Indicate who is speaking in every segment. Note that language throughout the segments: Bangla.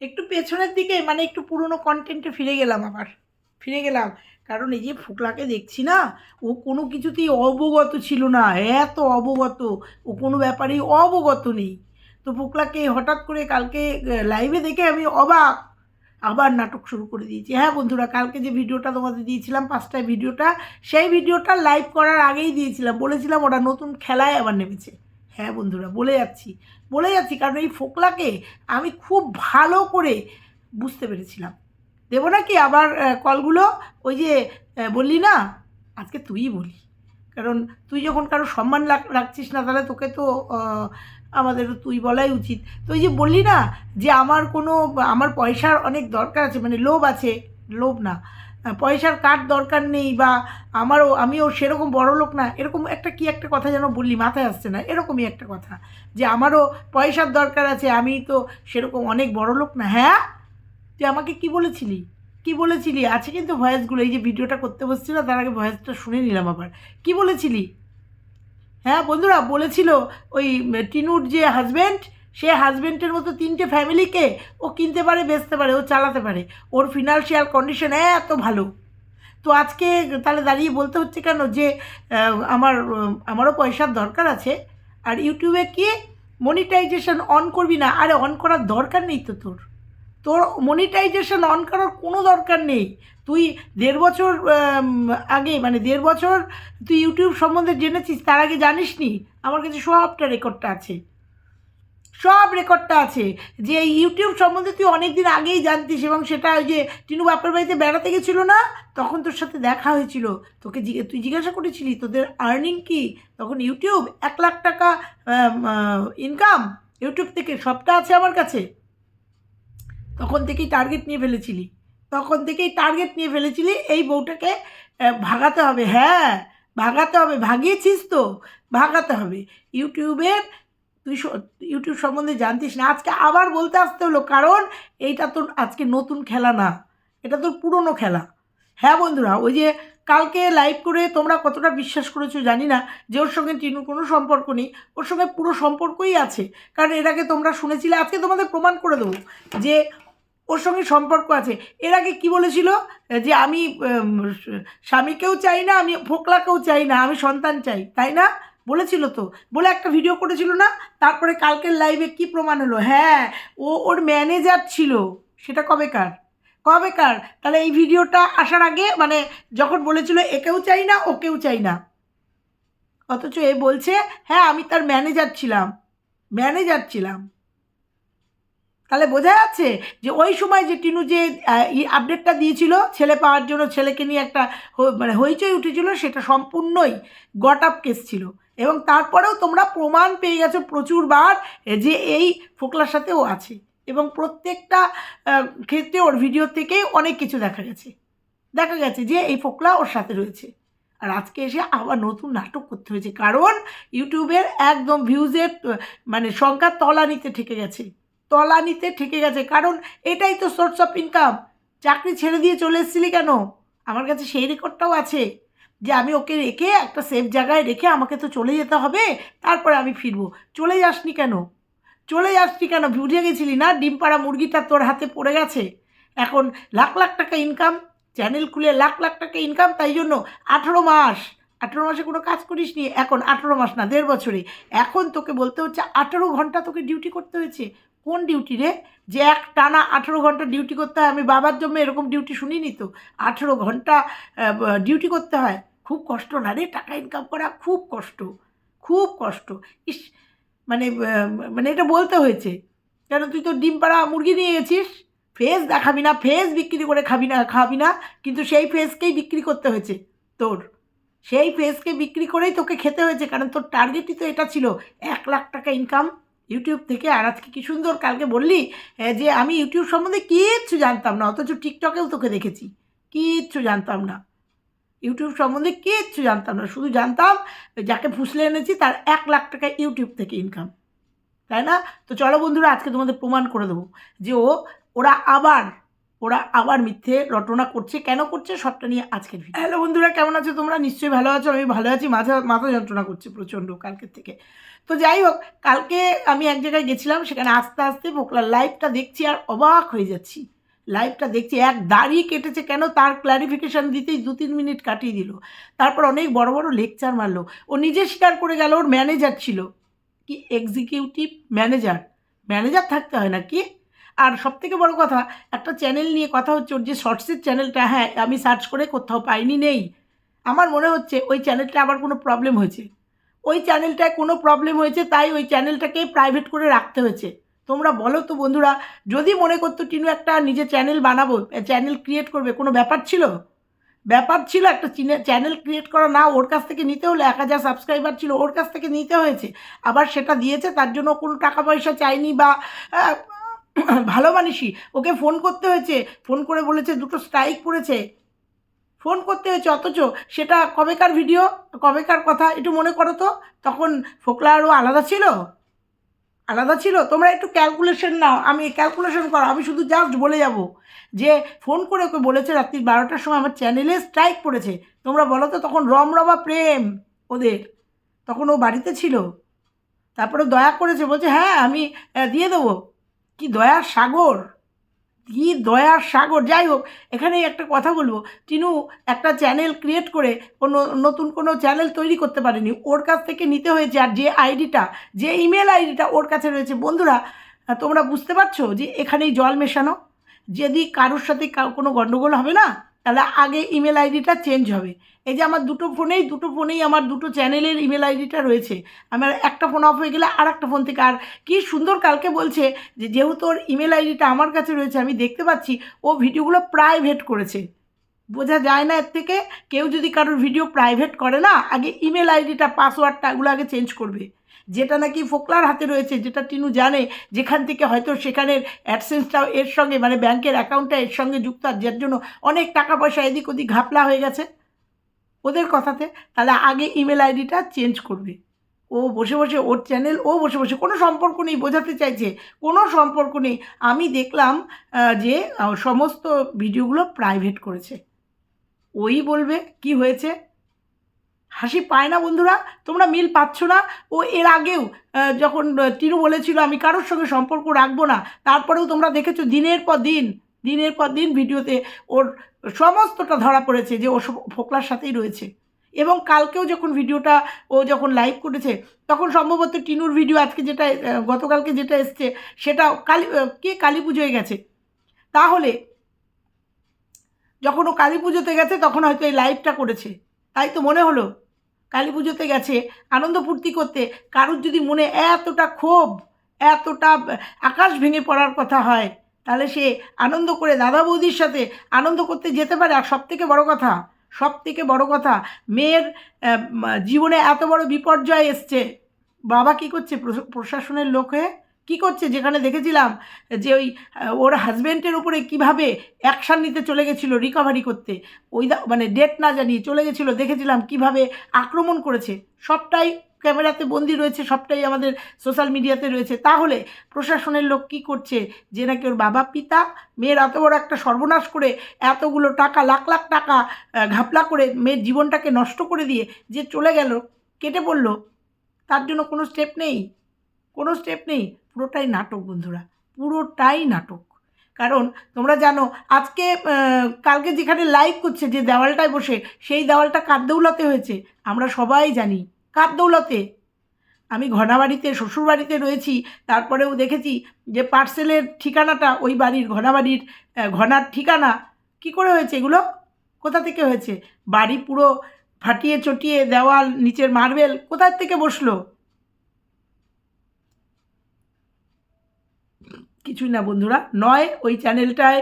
Speaker 1: একটু পেছনের দিকে মানে একটু পুরনো কন্টেন্টে ফিরে গেলাম আবার। ফিরে গেলাম। কারণ এই যে ফুকলাকে দেখছি না, ও কোনো কিছুতেই অবগত ছিল না, এত অবগত। ও কোনো ব্যাপারেই অবগত নেই। তো ফুকলাকে হঠাৎ করে কালকে লাইভে দেখে আমি অবাক। আবার নাটক শুরু করে দিয়েছি। হ্যাঁ বন্ধুরা, কালকে যে ভিডিওটা তোমাদের দিয়েছিলাম, পাঁচটায় ভিডিওটা, সেই ভিডিওটা লাইভ করার আগেই দিয়েছিলাম। বলেছিলাম ওরা নতুন খেলায় আবার নেমেছে। হ্যাঁ বন্ধুরা, বলে যাচ্ছি বলে যাচ্ছি কারণ এই ফোকলাকে আমি খুব ভালো করে বুঝতে পেরেছিলাম। দেবো নাকি আবার কলগুলো? ওই যে বললি না? আজকে তুই বলি। কারণ তুই যখন কারও সম্মান রাখ- রাখছিস না, তাহলে তোকে তো আমাদের তুই বলাই উচিত। তো ওই যে বললি না যে আমার কোনো, আমার পয়সার অনেক দরকার আছে মানে লোভ আছে, লোভ না। পয়সার কার দরকার নেই বা আমারও, আমিও সেরকম বড় লোক না। এরকম একটা কি একটা কথা যেন বললি, মাথায় আসছে না? এরকমই একটা কথা যে আমারও পয়সার দরকার আছে, আমি তো সেরকম অনেক বড় লোক না। হ্যাঁ? তুই আমাকে কি বলেছিলি? কি বলেছিলি? আছে কিন্তু ভয়েসগুলো, এই যে ভিডিওটা করতে বসছিল, তার আগে ভয়েসটা শুনে নিলাম আবার। কি বলেছিলি? হ্যাঁ বন্ধুরা, বলেছিল ওই, টিনুর যে হাজব্যান্ড সে হাজব্যান্ডের মতো তিনটে ফ্যামিলিকে ও কিনতে পারে, বেচতে পারে, ও চালাতে পারে। ওর ফিনান্সিয়াল কন্ডিশন এত ভালো। তো আজকে তাহলে দাঁড়িয়ে বলতে হচ্ছে কেন যে আমার, আমারও পয়সার দরকার আছে, আর ইউটিউবে কি মনিটাইজেশন অন করবি না? আরে অন করার দরকার নেই তো তোর। তোর মনিটাইজেশন অন করার কোনো দরকার নেই। তুই দেড় বছর আগে মানে দেড় বছর তুই ইউটিউব সম্বন্ধে জেনেছিস, তার আগে জানিস নি আমার কাছে সবটা রেকর্ডটা আছে। সব রেকর্ডটা আছে। যে ইউটিউব সম্বন্ধে তুই অনেক দিন আগেই জানতিস এবং সেটা ওই যে টিনু বাপের বাড়িতে বেড়াতে গেছিল না? তখন তোর সাথে দেখা হয়েছিল। তোকে তুই জিজ্ঞাসা করেছিলি, তোদের আর্নিং কি? তখন ইউটিউব এক লাখ টাকা ইনকাম ইউটিউব থেকে, সবটা আছে আমার কাছে। তখন থেকেই টার্গেট নিয়ে ফেলেছিলি। তখন থেকেই টার্গেট নিয়ে ফেলেছিলি, এই বউটাকে ভাগাতে হবে। হ্যাঁ ভাগাতে হবে। ভাগিয়েছিস তো? ভাগাতে হবে। ইউটিউবের তুই ইউটিউব সম্বন্ধে জানতিস না, আজকে আবার বলতে আসতে হলো, কারণ এইটা তোর আজকে নতুন খেলা না, এটা তোর পুরনো খেলা। হ্যাঁ বন্ধুরা, ওই যে কালকে লাইভ করে তোমরা কতটা বিশ্বাস করেছ জানি না, যে ওর সঙ্গে টিনুর কোনো সম্পর্ক নেই, ওর সঙ্গে পুরো সম্পর্কই আছে, কারণ এর আগে তোমরা শুনেছিলে, আজকে তোমাদের প্রমাণ করে দেবো যে ওর সঙ্গে সম্পর্ক আছে। এর আগে কী বলেছিল? যে আমি স্বামীকেও চাই না, আমি ফোকলাকেও চাই না, আমি সন্তান চাই, তাই না? বলেছিল তো, বলে একটা ভিডিও করেছিল না? তারপরে কালকের লাইভে কি প্রমাণ হলো? হ্যাঁ ও ওর ম্যানেজার ছিল। সেটা কবেকার? কবেকার? তাহলে এই ভিডিওটা আসার আগে মানে যখন বলেছিল, একেও চাই না, ওকেও চাই না। অথচ এ বলছে হ্যাঁ আমি তার ম্যানেজার ছিলাম। ম্যানেজার ছিলাম। তাহলে বোঝা যাচ্ছে যে ওই সময় যে টিনু যে আপডেটটা দিয়েছিল, ছেলে পাওয়ার জন্য ছেলেকে নিয়ে একটা মানে হইচই উঠেছিল, সেটা সম্পূর্ণই গট আপ কেস ছিল। এবং তারপরেও তোমরা প্রমাণ পেয়ে গেছো প্রচুরবার যে এই ফোকলার সাথেও আছে এবং প্রত্যেকটা ক্ষেত্রে ওর ভিডিও থেকে অনেক কিছু দেখা গেছে। দেখা গেছে যে এই ফোকলা ওর সাথে রয়েছে। আর আজকে এসে আবার নতুন নাটক করতে হয়েছে। কারণ ইউটিউবের একদম ভিউজের মানে সংখ্যা তলানিতে ঠেকে গেছে। তলানিতে ঠেকে গেছে। কারণ এটাই তো সোর্স অফ ইনকাম চাকরি ছেড়ে দিয়ে চলে এসেছিলি কেন? আমার কাছে সেই রেকর্ডটাও আছে। যে আমি ওকে রেখে একটা সেফ জায়গায় রেখে আমাকে তো চলে যেতে হবে, তারপরে আমি ফিরবো। চলে যাসনি কেন? চলে যাসনি কেন? বুঝে গেছিলি না? ডিম পাড়া মুরগিটা তোর হাতে পড়ে গেছে? এখন লাখ লাখ টাকা ইনকাম চ্যানেল খুলে লাখ লাখ টাকা ইনকাম তাই জন্য আঠেরো মাস, আঠেরো মাসে কোনো কাজ করিস নি? এখন আঠেরো মাস না, দেড় বছরে। এখন তোকে বলতে হচ্ছে আঠেরো ঘণ্টা তোকে ডিউটি করতে হয়েছে। কোন ডিউটি রে? যে এক টানা আঠেরো ঘণ্টা ডিউটি করতে হয়। আমি বাবার জন্য এরকম ডিউটি শুনিনি তো? আঠেরো ঘণ্টা ডিউটি করতে হয়। খুব কষ্ট না রে, টাকা ইনকাম করা খুব কষ্ট খুব কষ্ট। ইস মানে মানে এটা বলতে হয়েছে। কেন, তুই তো ডিম পাড়া মুরগি নিয়ে গেছিস? ফেস দেখাবি না ফেস বিক্রি করে খাবি না খাবি না, কিন্তু সেই ফেসকেই বিক্রি করতে হয়েছে তোর। সেই ফেসকে বিক্রি করেই তোকে খেতে হয়েছে, কারণ তোর টার্গেটই তো এটা ছিল, এক লাখ টাকা ইনকাম ইউটিউব থেকে আর আজকে কী সুন্দর কালকে বললি যে আমি ইউটিউব সম্বন্ধে কিচ্ছু জানতাম না, অথচ টিকটকেও তোকে দেখেছি। কিচ্ছু জানতাম না। ইউটিউব সম্বন্ধে কিচ্ছু জানতাম না। শুধু জানতাম যাকে ফুসলে এনেছি তার এক লাখ টাকা ইউটিউব থেকে ইনকাম তাই না? তো চলো বন্ধুরা, আজকে তোমাদের প্রমাণ করে দেবো যে ও, ওরা আবার ওরা আবার মিথ্যে রটনা করছে, কেন করছে সবটা নিয়ে আজকের ভিডিও হ্যালো বন্ধুরা, কেমন আছো তোমরা? নিশ্চয়ই ভালো আছো, আমি ভালো আছি, মাথা মাথা যন্ত্রণা করছে প্রচণ্ড কালকের থেকে। তো যাই হোক, কালকে আমি এক জায়গায় গেছিলাম, সেখানে আস্তে আস্তে পোকলার লাইভটা দেখছি আর অবাক হয়ে যাচ্ছি। লাইভটা দেখছি, এক দাড়ি কেটেছে কেন তার ক্ল্যারিফিকেশান দিতেই দু তিন মিনিট কাটিয়ে দিল। তারপর অনেক বড় বড় লেকচার মারলো। ও নিজে স্বীকার করে গেল, ওর ম্যানেজার ছিল। কি এক্সিকিউটিভ ম্যানেজার ম্যানেজার থাকতে হয় না কি আর সব থেকে বড় কথা, একটা চ্যানেল নিয়ে কথা হচ্ছে, ওর যে শর্টসের চ্যানেলটা হ্যাঁ আমি সার্চ করে কোথাও পাইনি, নেই। আমার মনে হচ্ছে ওই চ্যানেলটা আবার কোনো প্রবলেম হয়েছে। ওই চ্যানেলটায় কোনো প্রবলেম হয়েছে, তাই ওই চ্যানেলটাকে প্রাইভেট করে রাখতে হয়েছে। তোমরা বলো তো বন্ধুরা, যদি মনে করতো টিনু একটা নিজে চ্যানেল বানাবো চ্যানেল ক্রিয়েট করবে, কোনো ব্যাপার ছিল? ব্যাপার ছিল একটা চ্যানেল ক্রিয়েট করা না, ওর কাছ থেকে নিতে হলে এক হাজার সাবস্ক্রাইবার ছিল, ওর কাছ থেকে নিতে হয়েছে। আবার সেটা দিয়েছে, তার জন্য কোনো টাকা পয়সা চাইনি বা ভালো মানুষই ওকে ফোন করতে হয়েছে ফোন করে বলেছে দুটো স্ট্রাইক পড়েছে। ফোন করতে হয়েছে, অথচ সেটা কবেকার ভিডিও কবেকার কথা, একটু মনে করো তো, তখন ফোকলা আরও আলাদা ছিল? আলাদা ছিল? তোমরা একটু ক্যালকুলেশন নাও। আমি ক্যালকুলেশন করো, আমি শুধু জাস্ট বলে যাব যে ফোন করে ওকে বলেছে রাত্রি বারোটার সময় আমার চ্যানেলে স্ট্রাইক পড়েছে। তোমরা বলো তো, তখন রমরমা প্রেম ওদের। তখন ও বাড়িতে ছিল। তারপরে দয়া করেছে, বলছে হ্যাঁ আমি দিয়ে দেবো। কি দয়ার সাগর? কি দয়ার সাগর, যাই হোক, এখানেই একটা কথা বলব। টিনু একটা চ্যানেল ক্রিয়েট করে কোনো নতুন কোনো চ্যানেল তৈরি করতে পারেনি। ওর কাছ থেকে নিতে হয়েছে আর যে আইডিটা, যে ইমেল আইডিটা ওর কাছে রয়েছে। বন্ধুরা তোমরা বুঝতে পারছ যে এখানেই জল মেশানো? যদি কারোর সাথে কোনো গণ্ডগোল হবে না? তাহলে আগে ইমেল আইডিটা চেঞ্জ হবে। এই যে আমার দুটো ফোনেই দুটো ফোনেই আমার দুটো চ্যানেলের ইমেল আইডিটা রয়েছে। আমার একটা ফোন অফ হয়ে গেলে আর একটা ফোন থেকে। আর কি সুন্দর কালকে বলছে যে, যেহেতু ওর ইমেল আইডিটা আমার কাছে রয়েছে, আমি দেখতে পাচ্ছি, ও ভিডিওগুলো প্রাইভেট করেছে। বোঝা যায় না এর থেকে? কেউ যদি কারোর ভিডিও প্রাইভেট করে না, আগে ইমেল আইডিটা পাসওয়ার্ডটা এগুলো আগে চেঞ্জ করবে। যেটা নাকি ফোকলার হাতে রয়েছে, যেটা টিনু জানে, যেখান থেকে হয়তো সেখানের অ্যাডসেন্সটাও এর সঙ্গে মানে ব্যাংকের অ্যাকাউন্টটা এর সঙ্গে যুক্ত, আর যার জন্য অনেক টাকা পয়সা এদিক ওদিক ঘাপলা হয়ে গেছে। ওদের কথাতে তাহলে আগে ইমেল আইডিটা চেঞ্জ করবে। ও বসে বসে, ওর চ্যানেল, ও বসে বসে, কোনো সম্পর্ক নেই, বোঝাতে চাইছে, কোনো সম্পর্ক নেই। আমি দেখলাম যে সমস্ত ভিডিওগুলো প্রাইভেট করেছে। ওই বলবে, কি হয়েছে? হাসি পায় না বন্ধুরা, তোমরা মিল পাচ্ছ না। ও এর আগেও যখন টিনু বলেছিল, আমি কারোর সঙ্গে সম্পর্ক রাখব না। তারপরেও তোমরা দেখেছ দিনের পর দিন, দিনের পর দিন ভিডিওতে ওর সমস্তটা ধরা পড়েছে যে ও ফোকলার সাথেই রয়েছে। এবং কালকেও যখন ভিডিওটা ও যখন লাইভ করেছে, তখন সম্ভবত টিনুর ভিডিও আজকে যেটা গতকালকে যেটা এসছে, সেটা কালী কে কালী পুজোয় গেছে? তাহলে, যখন ও কালী পুজোতে গেছে, তখন হয়তো এই লাইভটা করেছে। তাই তো মনে হলো। কালী পুজোতে গেছে, আনন্দ ফুর্তি করতে। কারুর যদি মনে এতটা ক্ষোভ, এতটা আকাশ ভেঙে পড়ার কথা হয়, তাহলে সে আনন্দ করে দাদা বৌদির সাথে আনন্দ করতে যেতে পারে। আর সব থেকে বড় কথা সব থেকে বড় কথা, মেয়ের জীবনে এত বড় বিপর্যয় এসছে। বাবা কি করছে? প্রশ- প্রশাসনের লোক হয়ে কী করছে? যেখানে দেখেছিলাম যে ওই, ওর হাজব্যান্ডের উপরে কীভাবে অ্যাকশান নিতে চলে গেছিল রিকভারি করতে। ওই মানে ডেট না জানিয়ে চলে গেছিল, দেখেছিলাম কীভাবে আক্রমণ করেছে। সবটাই ক্যামেরাতে বন্দি রয়েছে, সবটাই আমাদের সোশ্যাল মিডিয়াতে রয়েছে। তাহলে প্রশাসনের লোক কী করছে? যে নাকি ওর বাবা, পিতা, মেয়ের এত বড় একটা সর্বনাশ করে এতগুলো টাকা, লাখ লাখ টাকা ঘাপলা করে মেয়ের জীবনটাকে নষ্ট করে দিয়ে যে চলে গেল, কেটে পড়ল, তার জন্য কোনো স্টেপ নেই। কোনো স্টেপ নেই। পুরোটাই নাটক বন্ধুরা, পুরোটাই নাটক। কারণ তোমরা জানো, আজকে কালকে যেখানে লাইভ করছে, যে দেওয়ালটায় বসে, সেই দেওয়ালটা কার দৌলতে হয়েছে? আমরা সবাই জানি। কার আমি ঘনাবাড়িতে, শ্বশুরবাড়িতে রয়েছি, তারপরেও দেখেছি যে পার্সেলের ঠিকানাটা ওই বাড়ির ঘনাবাড়ির ঘনার ঠিকানা। কি করে হয়েছে এগুলো? কোথা থেকে হয়েছে? বাড়ি পুরো ফাটিয়ে চটিয়ে দেওয়াল, নিচের মার্বেল কোথার থেকে বসল? কিছুই না বন্ধুরা, নয়, ওই চ্যানেলটায়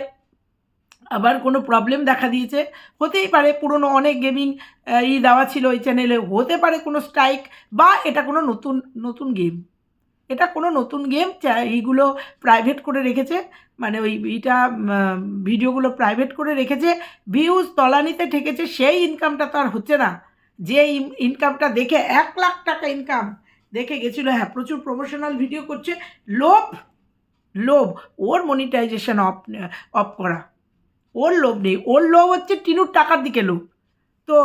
Speaker 1: আবার কোনো প্রবলেম দেখা দিয়েছে। হতেই পারে পুরনো অনেক গেমিং ই দেওয়া ছিল ওই চ্যানেলে হতে পারে কোনো স্ট্রাইক বা এটা কোনো নতুন নতুন গেম এটা কোনো নতুন গেম এইগুলো প্রাইভেট করে রেখেছে। মানে ওই এটা ভিডিওগুলো প্রাইভেট করে রেখেছে। ভিউজ তলানিতে ঠেকেছে, সেই ইনকামটা তো আর হচ্ছে না। যে ইনকামটা দেখে এক লাখ টাকা ইনকাম দেখে গেছিল হ্যাঁ প্রচুর প্রমোশনাল ভিডিও করছে। লোভ লোভ, ওর মনিটাইজেশন অফ অফ করা। ওর লোভ নেই। ওর লোভ হচ্ছে টিনুর টাকার দিকে লোভ। তো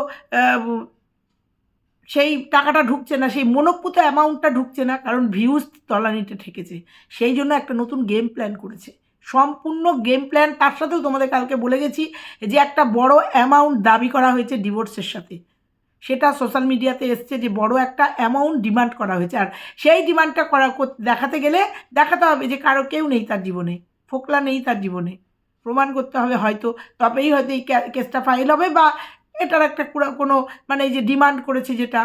Speaker 1: সেই টাকাটা ঢুকছে না, সেই মনোপুত অ্যামাউন্টটা ঢুকছে না, কারণ ভিউজ তলানিতে ঠেকেছে। সেই জন্য একটা নতুন গেম প্ল্যান করেছে। সম্পূর্ণ গেম প্ল্যান তার সাথেও তোমাদের কালকে বলে গেছি যে একটা বড় অ্যামাউন্ট দাবি করা হয়েছে ডিভোর্সের সাথে। সেটা সোশ্যাল মিডিয়াতে এসছে যে বড় একটা অ্যামাউন্ট ডিমান্ড করা হয়েছে। আর সেই ডিমান্ডটা করা দেখাতে গেলে দেখাতে হবে যে কারও কেউ নেই তার জীবনে, ফোকলা নেই তার জীবনে। প্রমাণ করতে হবে হয়তো, তবেই হয়তো এই কেসটা ফাইল হবে বা এটার একটা কোনো মানে এই যে ডিমান্ড করেছে যেটা।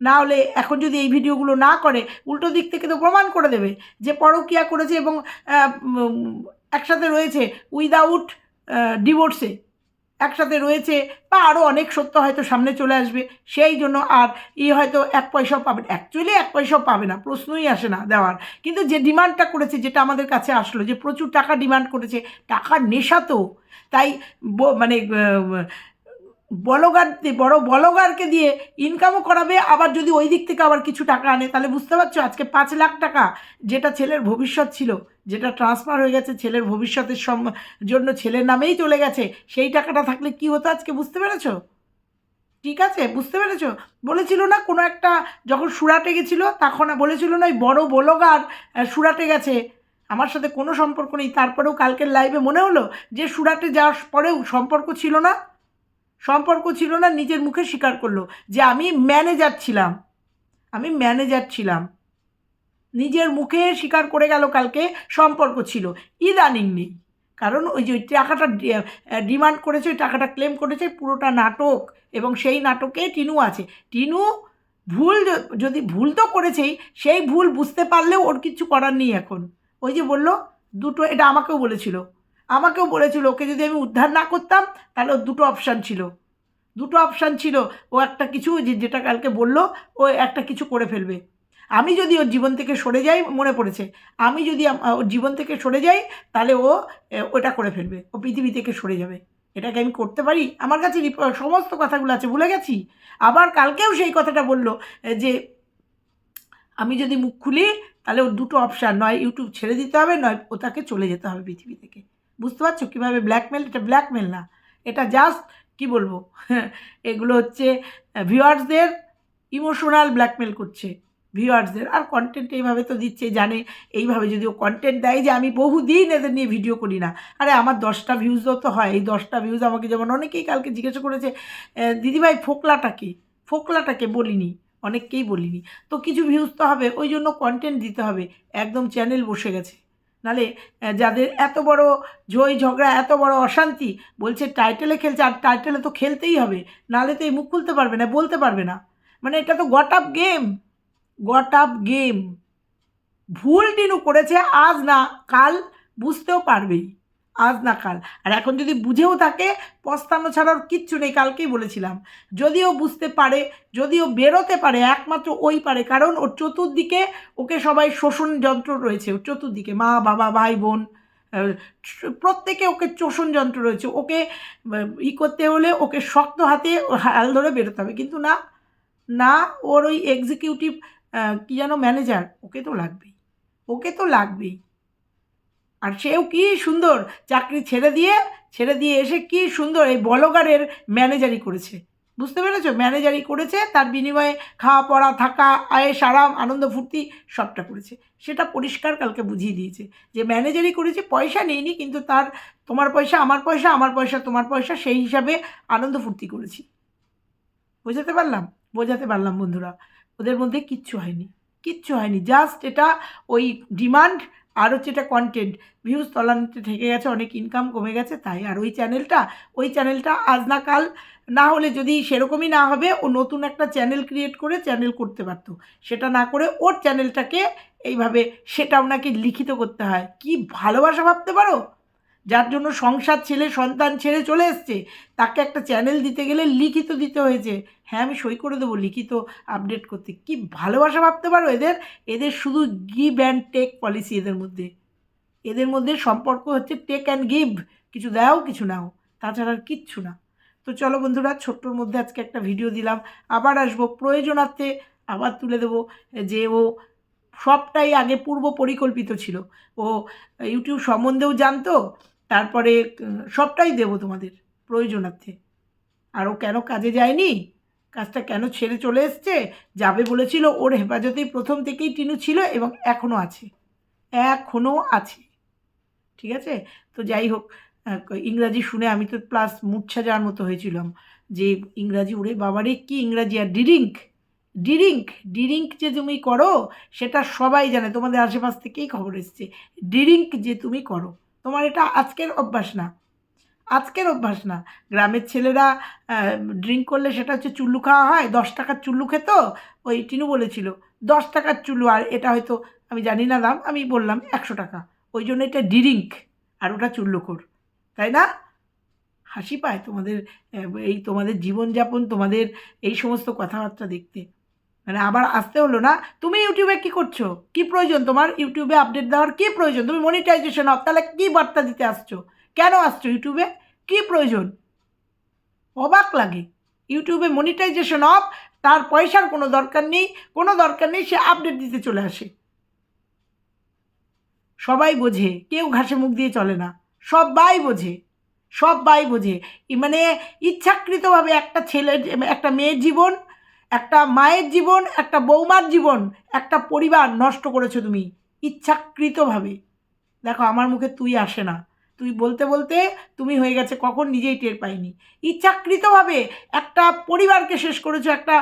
Speaker 1: না হলে এখন যদি এই ভিডিওগুলো না করে, উল্টো দিক থেকে তো প্রমাণ করে দেবে যে পরকিয়া করেছে এবং একসাথে রয়েছে উইদাউট ডিভোর্সে একসাথে রয়েছে বা আরও অনেক সত্য হয়তো সামনে চলে আসবে, সেই জন্য আর ই হয়তো এক পয়সাও পাবে অ্যাকচুয়ালি এক পয়সাও পাবে না, প্রশ্নই আসে না দেওয়ার। কিন্তু যে ডিমান্ডটা করেছে, যেটা আমাদের কাছে আসলো, যে প্রচুর টাকা ডিমান্ড করেছে, টাকার নেশা তো। তাই মানে বলগার বড় বলগারকে দিয়ে ইনকামও করাবে, আবার যদি ওই দিক থেকে আবার কিছু টাকা আনে, তাহলে বুঝতে পারছ? আজকে পাঁচ লাখ টাকা যেটা ছেলের ভবিষ্যৎ ছিল, যেটা ট্রান্সফার হয়ে গেছে ছেলের ভবিষ্যতের সম- জন্য ছেলের নামেই চলে গেছে, সেই টাকাটা থাকলে কি হতো আজকে? বুঝতে পেরেছ? ঠিক আছে? বুঝতে পেরেছ? বলেছিল না কোনো একটা, যখন সুরাটে গেছিল, তখন বলেছিল না ওই বড় বলগার সুরাটে গেছে। আমার সাথে কোনো সম্পর্ক নেই। তারপরেও কালকের লাইভে মনে হলো যে সুরাটে যাওয়ার পরেও সম্পর্ক ছিল না। সম্পর্ক ছিল না, নিজের মুখে স্বীকার করল যে আমি ম্যানেজার ছিলাম। আমি ম্যানেজার ছিলাম। নিজের মুখে স্বীকার করে গেল কালকে সম্পর্ক ছিল। ইদানিং নেই। কারণ ওই যে টাকাটা ডিমান্ড করেছে ওই টাকাটা ক্লেম করেছে, পুরোটা নাটক এবং সেই নাটকে টিনু আছে। টিনু ভুল যদি ভুল তো করেছেই, সেই ভুল বুঝতে পারলেও ওর কিছু করার নেই এখন। ওই যে বলল, দুটো, এটা আমাকেও বলেছিল। আমাকেও বলেছিল, ওকে যদি আমি উদ্ধার না করতাম, তাহলে ওর দুটো অপশান ছিল। দুটো অপশান ছিল, ও একটা কিছু যেটা কালকে বলল, ও একটা কিছু করে ফেলবে। আমি যদি ওর জীবন থেকে সরে যাই, মনে পড়েছে, আমি যদি ওর জীবন থেকে সরে যাই, তাহলে ও ওটা করে ফেলবে। ও পৃথিবী থেকে সরে যাবে। এটাকে আমি করতে পারি? আমার কাছে সমস্ত কথাগুলো আছে, ভুলে গেছি। আবার কালকেও সেই কথাটা বলল যে, আমি যদি মুখ খুলি, তাহলে ওর দুটো অপশান নয় ইউটিউব ছেড়ে দিতে হবে, নয় ও তাকে চলে যেতে হবে পৃথিবী থেকে। বুঝতে পারছ কীভাবে ব্ল্যাকমেল এটা ব্ল্যাকমেল না। এটা জাস্ট কি বলব? এগুলো হচ্ছে ভিউয়ার্সদের ইমোশনাল ব্ল্যাকমেল করছে। ভিউয়ার্সদের আর কন্টেন্ট এইভাবে তো দিচ্ছে জানে। এইভাবে যদি ও কন্টেন্ট দেয় যে আমি বহুদিন এদের নিয়ে ভিডিও করি না। আরে আমার দশটা ভিউজও তো হয়। এই দশটা ভিউজ আমাকে যেমন অনেকেই কালকে জিজ্ঞাসা করেছে "আহ, দিদিভাই ফোকলাটাকে ফোকলাটাকে বলিনি। অনেককেই বলিনি। তো কিছু ভিউজ তো হবে ওই জন্য কন্টেন্ট দিতে হবে। একদম চ্যানেল বসে গেছে। নালে যাদের এত বড় ঝই ঝগড়া, এত বড় অশান্তি, বলছে টাইটেলে খেলছে, আর টাইটেলে তো খেলতেই হবে। নালে তো এই মুখ খুলতে পারবে না, বলতে পারবে না। মানে এটা তো got up game got up game ভুল টিনু করেছে, আজ না, কাল বুঝতেও পারবেই। আজ না কাল। আর এখন যদি বুঝেও থাকে, পস্তানো ছাড়ার কিচ্ছু নেই, কালকেই বলেছিলাম। যদিও বুঝতে পারে, যদিও বেরোতে পারে, একমাত্র ওই পারে, কারণ ওর চতুর্দিকে ওকে সবাই শোষণ যন্ত্র রয়েছে, ওর চতুর্দিকে, মা, বাবা, ভাই, বোন প্রত্যেকে ওকে চোষণ যন্ত্র রয়েছে। ওকে ই করতে হলে ওকে শক্ত হাতে হাল ধরে বেরোতে হবে। কিন্তু না না, ওর ওই এক্সিকিউটিভ কী যেন ম্যানেজার ওকে তো লাগবেই। ওকে তো লাগবেই। আর সেও কি সুন্দর চাকরি ছেড়ে দিয়ে ছেড়ে দিয়ে এসে কি সুন্দর এই বলগারের ম্যানেজারি করেছে। বুঝতে পেরেছ? ম্যানেজারি করেছে, তার বিনিময়ে খাওয়া, পড়া, থাকা, আয়েস, আরাম, আনন্দ, ফুর্তি সবটা করেছে। সেটা পরিষ্কার কালকে বুঝিয়ে দিয়েছে যে ম্যানেজারি করেছে, পয়সা নেইনি, কিন্তু তার তোমার পয়সা, আমার পয়সা আমার পয়সা, তোমার পয়সা, সেই হিসাবে আনন্দ, ফুর্তি করেছি। বোঝাতে পারলাম? বোঝাতে পারলাম, বন্ধুরা। ওদের মধ্যে কিচ্ছু হয়নি। কিচ্ছু হয়নি। জাস্ট এটা ওই ডিমান্ড আর হচ্ছে এটা কন্টেন্ট ভিউজ তলানিতে থেকে গেছে, অনেক ইনকাম কমে গেছে, তাই আর ওই চ্যানেলটা ওই চ্যানেলটা আজ না কাল না হলে যদি সেরকমই না হবে, ও নতুন একটা চ্যানেল ক্রিয়েট করে চ্যানেল করতে পারত। সেটা না করে ওর চ্যানেলটাকে এইভাবে সেটা ওনাকে লিখিত করতে হয়। কি ভালোবাসা ভাবতে পারো? যার জন্য সংসার ছেলে, সন্তান ছেড়ে চলে এসছে, তাকে একটা চ্যানেল দিতে গেলে লিখিত দিতে হয়েছে। হ্যাঁ আমি সই করে দেবো লিখিত আপডেট করতে। কি ভালোবাসা ভাবতে পারো এদের? এদের শুধু গিভ অ্যান্ড টেক পলিসি এদের মধ্যে। এদের মধ্যে সম্পর্ক হচ্ছে টেক অ্যান্ড গিভ কিছু দাও, কিছু নাও। তাছাড়া আর কিচ্ছু না। তো চলো বন্ধুরা, ছোট্টর মধ্যে আজকে একটা ভিডিও দিলাম। আবার আসব প্রয়োজনার্থে। আবার তুলে দেবো যে ও সবটাই আগে পূর্ব পরিকল্পিত ছিল। ও, ইউটিউব সম্বন্ধেও জানতো। তারপরে সবটাই দেবো তোমাদের প্রয়োজনার্থে। আর ও কেন কাজে যায়নি? কাজটা কেন ছেড়ে চলে এসছে? যাবে বলেছিল, ওর হেফাজতেই প্রথম থেকেই টিনু ছিল এবং এখনও আছে। এখনও আছে। ঠিক আছে? তো যাই হোক ইংরাজি শুনে আমি তো প্লাস মূর্ছা যাওয়ার মতো হয়েছিলাম যে ইংরাজি উড়ে বাবারে, কি ইংরাজি আর ডিরিঙ্ক? ডিরিঙ্ক? ডিরিঙ্ক যে তুমি করো, সেটা সবাই জানে। তোমাদের আশেপাশ থেকেই খবর এসছে। ডিরিঙ্ক যে তুমি করো। তোমার এটা আজকের অভ্যাস না। আজকের অভ্যাস না। গ্রামের ছেলেরা ড্রিঙ্ক করলে সেটা হচ্ছে চুল্লু খাওয়া হয়, দশ টাকার চুল্লু খেত, ওই টিনু বলেছিল, দশ টাকার চুল্লু, আর এটা হয়তো আমি জানি না দাম, আমি বললাম একশো টাকা। ওই জন্য এটা ডিরিঙ্ক আর ওটা চুল্লুকোর তাই না? হাসি পায় তোমাদের এই তোমাদের জীবনযাপন, তোমাদের এই সমস্ত কথাবার্তা দেখতে। মানে আবার আসতে হলো না। তুমি ইউটিউবে কি করছ? কি প্রয়োজন তোমার? ইউটিউবে আপডেট দেওয়ার কি প্রয়োজন? তুমি মনিটাইজেশন অফ তাহলে কী বার্তা দিতে আসছো? কেন আসছো ইউটিউবে? কি প্রয়োজন? অবাক লাগে। ইউটিউবে মনিটাইজেশন অফ তার পয়সার কোনো দরকার নেই, কোনো দরকার নেই, সে আপডেট দিতে চলে আসে। সবাই বোঝে, কেউ ঘাসে মুখ দিয়ে চলে না। সবাই বোঝে সব সবাই বোঝে। মানে ইচ্ছাকৃতভাবে একটা ছেলের একটা মেয়ের জীবন একটা মায়ের জীবন, একটা বৌমার জীবন, একটা পরিবার নষ্ট করেছ তুমি, ইচ্ছাকৃতভাবে। দেখো, আমার মুখে তুই আসে না। তুই বলতে বলতে তুমি হয়ে গেছে, কখন নিজেই টের পাইনি। ইচ্ছাকৃতভাবে একটা পরিবারকে শেষ করেছ, একটা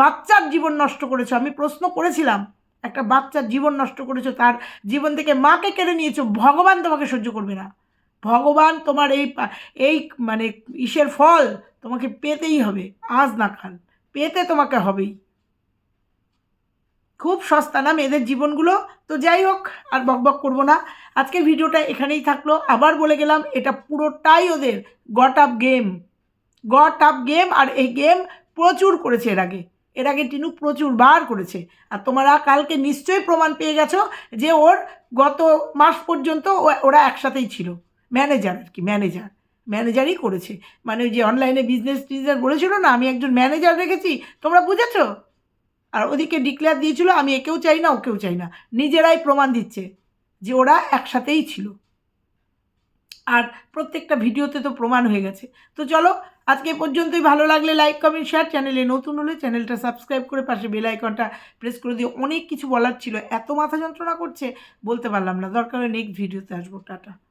Speaker 1: বাচ্চার জীবন নষ্ট করেছ। আমি প্রশ্ন করেছিলাম, একটা বাচ্চার জীবন নষ্ট করেছ, তার জীবন থেকে মাকে কেড়ে নিয়েছো, ভগবান তোমাকে সহ্য করবে না। ভগবান তোমার এই এই মানে ইসের ফল তোমাকে পেতেই হবে, আজ না কাল। পেতে তোমাকে হবেই। খুব সস্তা না মেয়েদের জীবনগুলো? তো যাই হোক, আর বকবক করব না। আজকের ভিডিওটা এখানেই থাকল। আবার বলে গেলাম, এটা পুরোটাই ওদের got up game got up game আর এই গেম প্রচুর করেছে এর আগে। এর আগে টিনু প্রচুর বার করেছে। আর তোমরা কালকে নিশ্চয়ই প্রমাণ পেয়ে গেছো যে ওর গত মাস পর্যন্ত ওরা একসাথেই ছিল। ম্যানেজার আর কি ম্যানেজার ম্যানেজারই করেছে। মানে ওই যে অনলাইনে বিজনেস টিজনেস বলেছিল না, আমি একজন ম্যানেজার রেখেছি, তোমরা বুঝেছ? আর ওদিকে ডিক্লেয়ার দিয়েছিল, আমি একেও চাই না, ওকেও চাই না। নিজেরাই প্রমাণ দিচ্ছে যে ওরা একসাথেই ছিল। আর প্রত্যেকটা ভিডিওতে তো প্রমাণ হয়ে গেছে। তো চলো, আজকে পর্যন্তই। ভালো লাগলে লাইক কমেন্ট শেয়ার চ্যানেলে নতুন হলে চ্যানেলটা সাবস্ক্রাইব করে পাশে বেল আইকনটা প্রেস করে দিয়ে অনেক কিছু বলার ছিল, এত মাথা যন্ত্রণা করছে, বলতে পারলাম না। দরকার হলে নেক্সট ভিডিওতে আসব। টাটা।